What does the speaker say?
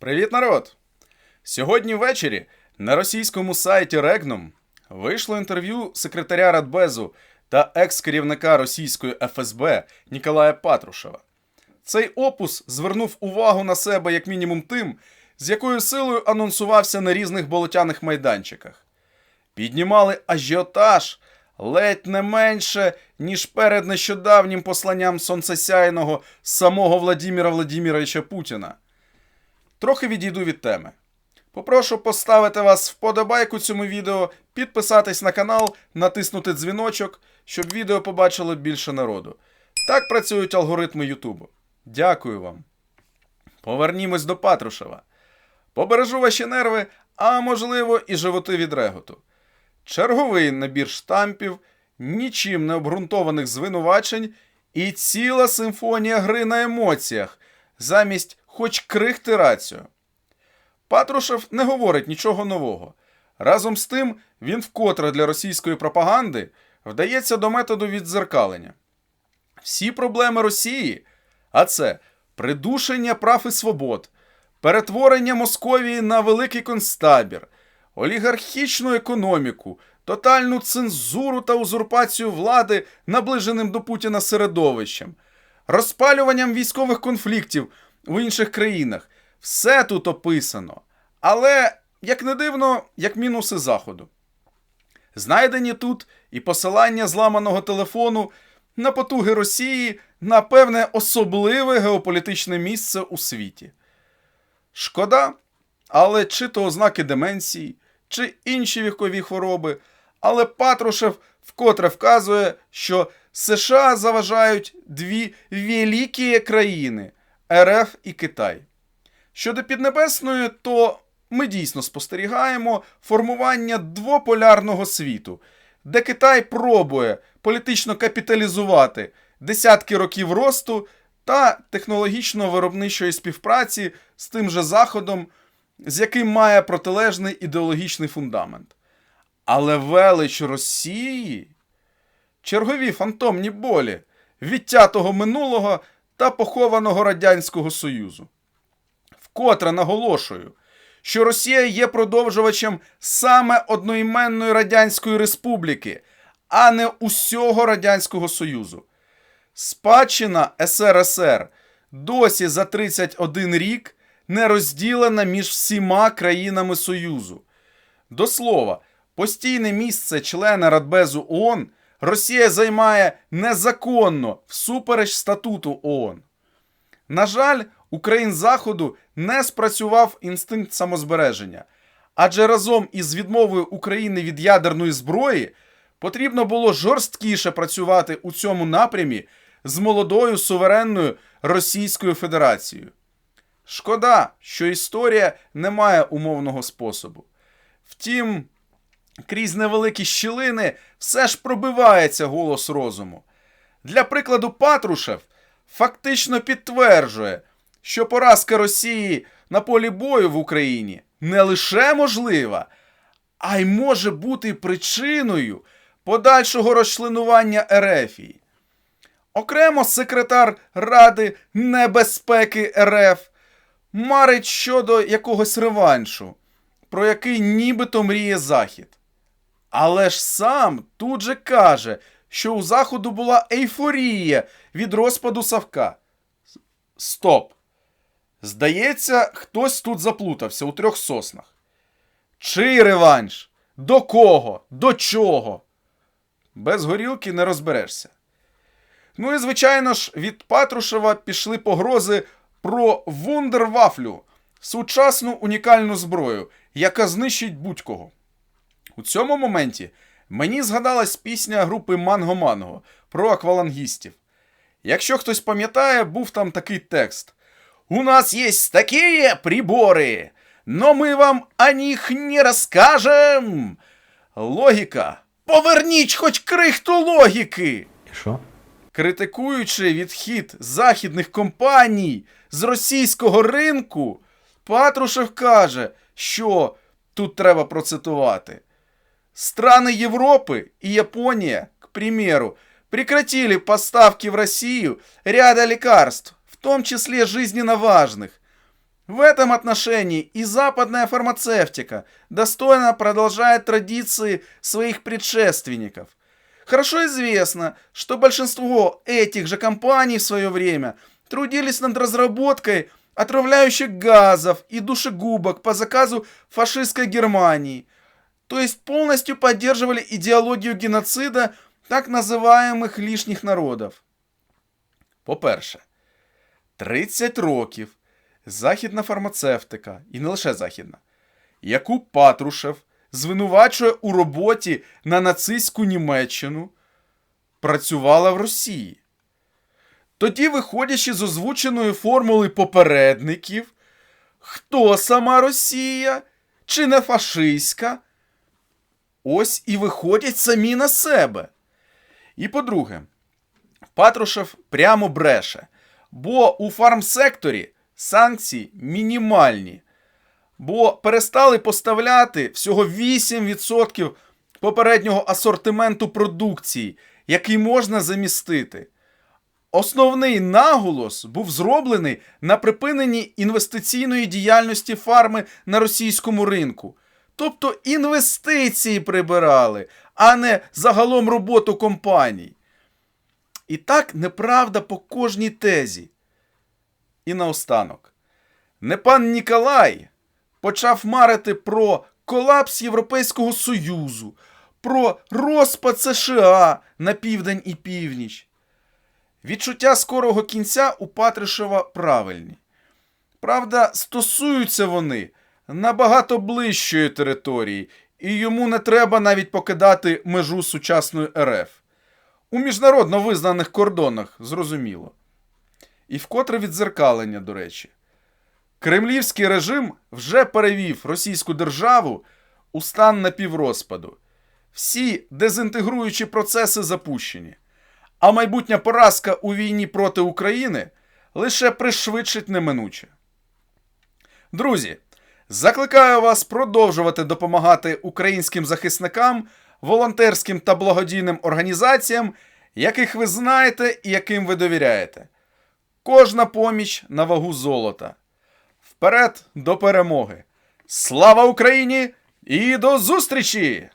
Привіт, народ! Сьогодні ввечері на російському сайті Regnum вийшло інтерв'ю секретаря Радбезу та екс-керівника російської ФСБ Ніколая Патрушева. Цей опус звернув увагу на себе як мінімум тим, з якою силою анонсувався на різних болотяних майданчиках. Піднімали ажіотаж ледь не менше, ніж перед нещодавнім посланням сонцесяйного самого Владіміра Владіміровича Путіна. Трохи відійду від теми. Попрошу поставити вас вподобайку цьому відео, підписатись на канал, натиснути дзвіночок, щоб відео побачило більше народу. Так працюють алгоритми Ютубу. Дякую вам. Повернімось до Патрушева. Побережу ваші нерви, а можливо і животи від реготу. Черговий набір штампів, нічим не обґрунтованих звинувачень і ціла симфонія гри на емоціях, замість хоч крихти рацію. Патрушев не говорить нічого нового. Разом з тим, він вкотре для російської пропаганди вдається до методу віддзеркалення. Всі проблеми Росії, а це придушення прав і свобод, перетворення Московії на великий концтабір, олігархічну економіку, тотальну цензуру та узурпацію влади наближеним до Путіна середовищем, розпалюванням військових конфліктів в інших країнах. Все тут описано. Але, як не дивно, як мінуси Заходу. Знайдені тут і посилання зламаного телефону на потуги Росії на певне особливе геополітичне місце у світі. Шкода, але чи то ознаки деменції, чи інші вікові хвороби, але Патрушев вкотре вказує, що США заважають дві великі країни РФ і Китай. Щодо Піднебесної, то ми дійсно спостерігаємо формування двополярного світу, де Китай пробує політично капіталізувати десятки років росту та технологічно-виробничої співпраці з тим же Заходом, з яким має протилежний ідеологічний фундамент. Але велич Росії чергові фантомні болі відтятого минулого та похованого Радянського Союзу. Вкотре наголошую, що Росія є продовжувачем саме одноіменної Радянської Республіки, а не усього Радянського Союзу. Спадщина СРСР досі за 31 рік не розділена між всіма країнами Союзу. До слова, постійне місце члена Радбезу ООН Росія займає незаконно всупереч статуту ООН. На жаль, у країн Заходу не спрацював інстинкт самозбереження, адже разом із відмовою України від ядерної зброї потрібно було жорсткіше працювати у цьому напрямі з молодою суверенною Російською Федерацією. Шкода, що історія не має умовного способу. Втім, крізь невеликі щілини все ж пробивається голос розуму. Для прикладу, Патрушев фактично підтверджує, що поразка Росії на полі бою в Україні не лише можлива, а й може бути причиною подальшого розчленування Ерефії. Окремо секретар Ради небезпеки РФ марить щодо якогось реваншу, про який нібито мріє Захід. Але ж сам тут же каже, що у Заходу була ейфорія від розпаду Савка. Стоп! Здається, хтось тут заплутався у трьох соснах. Чий реванш? До кого? До чого? Без горілки не розберешся. Ну і, звичайно ж, від Патрушева пішли погрози про вундервафлю сучасну унікальну зброю, яка знищить будь-кого. У цьому моменті мені згадалась пісня групи Манго Манго про аквалангістів. Якщо хтось пам'ятає, був там такий текст. У нас есть такие приборы, но мы вам о них не розкажем. Логіка. Поверніть хоч крихту логіки. І що? Критикуючи відхід західних компаній з російського ринку, Патрушев каже, що тут треба процитувати. Страны Европы и Япония, к примеру, прекратили поставки в Россию ряда лекарств, в том числе жизненно важных. В этом отношении и западная фармацевтика достойно продолжает традиции своих предшественников. Хорошо известно, что большинство этих же компаний в свое время трудились над разработкой отравляющих газов и душегубок по заказу фашистской Германии, то есть полностью поддерживали идеологию геноцида так називаємих лишніх народів. По-перше, 30 років західна фармацевтика, і не лише західна, яку Патрушев звинувачує у роботі на нацистську Німеччину, працювала в Росії. Тоді, виходячи з озвученої формули попередників, хто сама Росія чи не фашистська, ось і виходять самі на себе. І по-друге, Патрушев прямо бреше, бо у фармсекторі санкції мінімальні, бо перестали поставляти всього 8% попереднього асортименту продукції, який можна замістити. Основний наголос був зроблений на припиненні інвестиційної діяльності фарми на російському ринку. Тобто інвестиції прибирали, а не загалом роботу компаній. І так неправда по кожній тезі. І наостанок. Не пан Ніколай почав марити про колапс Європейського Союзу, про розпад США на південь і північ. Відчуття скорого кінця у Патришева правильні. Правда, стосуються вони набагато ближчої території, і йому не треба навіть покидати межу сучасної РФ. У міжнародно визнаних кордонах, зрозуміло. І вкотре відзеркалення, до речі. Кремлівський режим вже перевів російську державу у стан напіврозпаду. Всі дезінтегруючі процеси запущені. А майбутня поразка у війні проти України лише пришвидшить неминуче. Друзі, закликаю вас продовжувати допомагати українським захисникам, волонтерським та благодійним організаціям, яких ви знаєте і яким ви довіряєте. Кожна поміч на вагу золота. Вперед до перемоги! Слава Україні і до зустрічі!